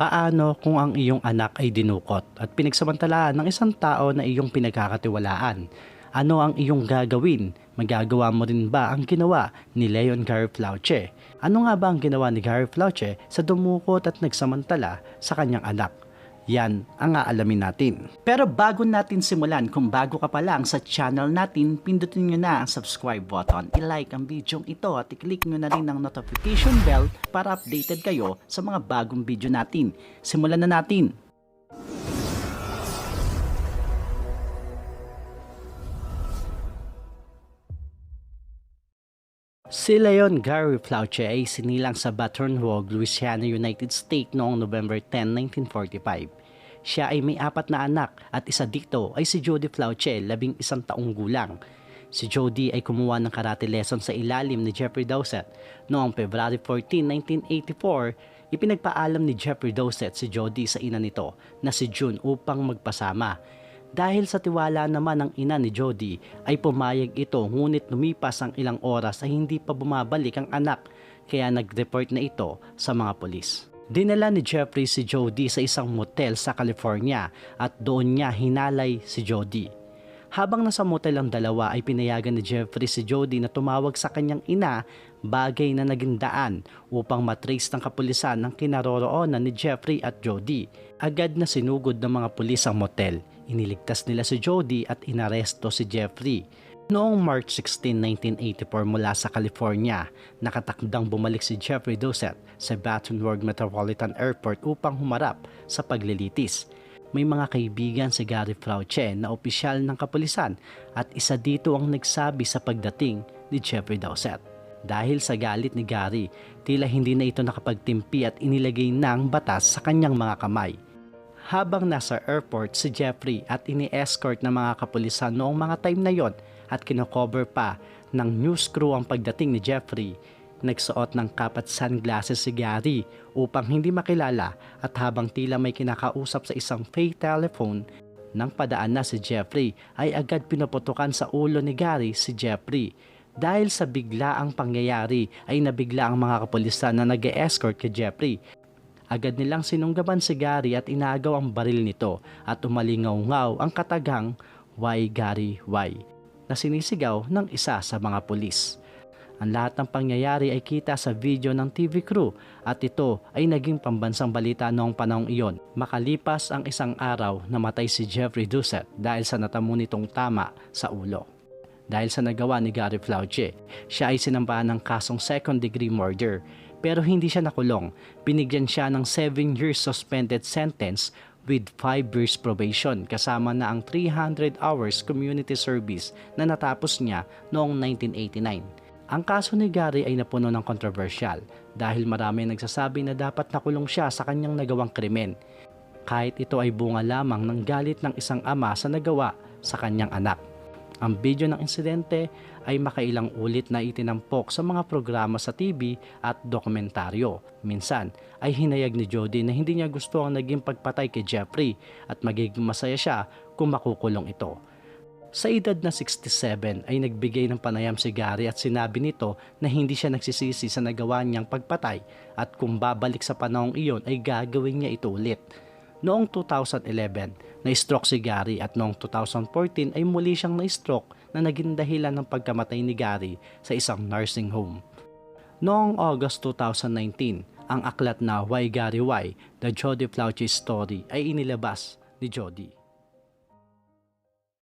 Paano kung ang iyong anak ay dinukot at pinagsamantalaan ng isang tao na iyong pinagkakatiwalaan? Ano ang iyong gagawin? Magagawa mo rin ba ang ginawa ni Leon Gary Flauche? Ano nga ba ang ginawa ni Gary Flauche sa dumukot at nagsamantala sa kanyang anak? Yan ang aalamin natin. Pero bago natin simulan, kung bago ka pa lang sa channel natin, pindutin nyo na ang subscribe button. I-like ang video ito at i-click nyo na rin ang notification bell para updated kayo sa mga bagong video natin. Simulan na natin! Si Leon Gary Flauche ay sinilang sa Baton Rouge, Louisiana, United States noong November 10, 1945. Siya ay may apat na anak at isa dito ay si Jody Flauche, labing isang taong gulang. Si Jody ay kumuha ng karate lesson sa ilalim ni Jeffrey Dowsett. Noong February 14, 1984, ipinagpaalam ni Jeffrey Dowsett si Jody sa ina nito na si June upang magpasama. Dahil sa tiwala naman ng ina ni Jody ay pumayag ito ngunit lumipas ang ilang oras ay hindi pa bumabalik ang anak kaya nag-report na ito sa mga polis. Dinala ni Jeffrey si Jody sa isang motel sa California at doon niya hinalay si Jody. Habang nasa motel ang dalawa ay pinayagan ni Jeffrey si Jody na tumawag sa kanyang ina bagay na naging daan upang matrace ng kapulisan ng kinaroroonan ni Jeffrey at Jody. Agad na sinugod ng mga pulis ang motel. Iniligtas nila si Jody at inaresto si Jeffrey. Noong March 16, 1984 mula sa California, nakatakdang bumalik si Jeffrey Dosset sa Baton Rouge Metropolitan Airport upang humarap sa paglilitis. May mga kaibigan si Gary Frauche na opisyal ng kapulisan at isa dito ang nagsabi sa pagdating ni Jeffrey Dowsett. Dahil sa galit ni Gary, tila hindi na ito nakapagtimpi at inilagay ng batas sa kanyang mga kamay. Habang nasa airport si Jeffrey at ini-escort ng mga kapulisan noong mga time na yon at kinocover pa ng news crew ang pagdating ni Jeffrey, nagsuot ng cap at sunglasses si Gary upang hindi makilala at habang tila may kinakausap sa isang fake telephone, nang padaan na si Jeffrey ay agad pinuputukan sa ulo ni Gary si Jeffrey. Dahil sa biglaang pangyayari ay nabigla ang mga kapulisan na nag escort kay Jeffrey. Agad nilang sinunggaban si Gary at inagaw ang baril nito at umalingaw-ngaw ang katagang Why Gary Why na sinisigaw ng isa sa mga pulis. Ang lahat ng pangyayari ay kita sa video ng TV crew at ito ay naging pambansang balita noong panahong iyon. Makalipas ang isang araw namatay si Jeffrey Dusset dahil sa natamo nitong tama sa ulo. Dahil sa nagawa ni Gary Flauche, siya ay sinampahan ng kasong second degree murder pero hindi siya nakulong. Binigyan siya ng 7 years suspended sentence with 5 years probation kasama na ang 300 hours community service na natapos niya noong 1989. Ang kaso ni Gary ay napuno ng kontrobersyal dahil marami nagsasabi na dapat nakulong siya sa kanyang nagawang krimen kahit ito ay bunga lamang ng galit ng isang ama sa nagawa sa kanyang anak. Ang video ng insidente ay makailang ulit na itinampok sa mga programa sa TV at dokumentaryo. Minsan ay hinayag ni Jody na hindi niya gusto ang naging pagpatay kay Jeffrey at magiging masaya siya kung makukulong ito. Sa edad na 67 ay nagbigay ng panayam si Gary at sinabi nito na hindi siya nagsisisi sa nagawa niyang pagpatay at kung babalik sa panahong iyon ay gagawin niya ito ulit. Noong 2011, na-stroke si Gary at noong 2014 ay muli siyang na-stroke na naging dahilan ng pagkamatay ni Gary sa isang nursing home. Noong August 2019, ang aklat na Why Gary Why? The Jody Flauche Story ay inilabas ni Jody.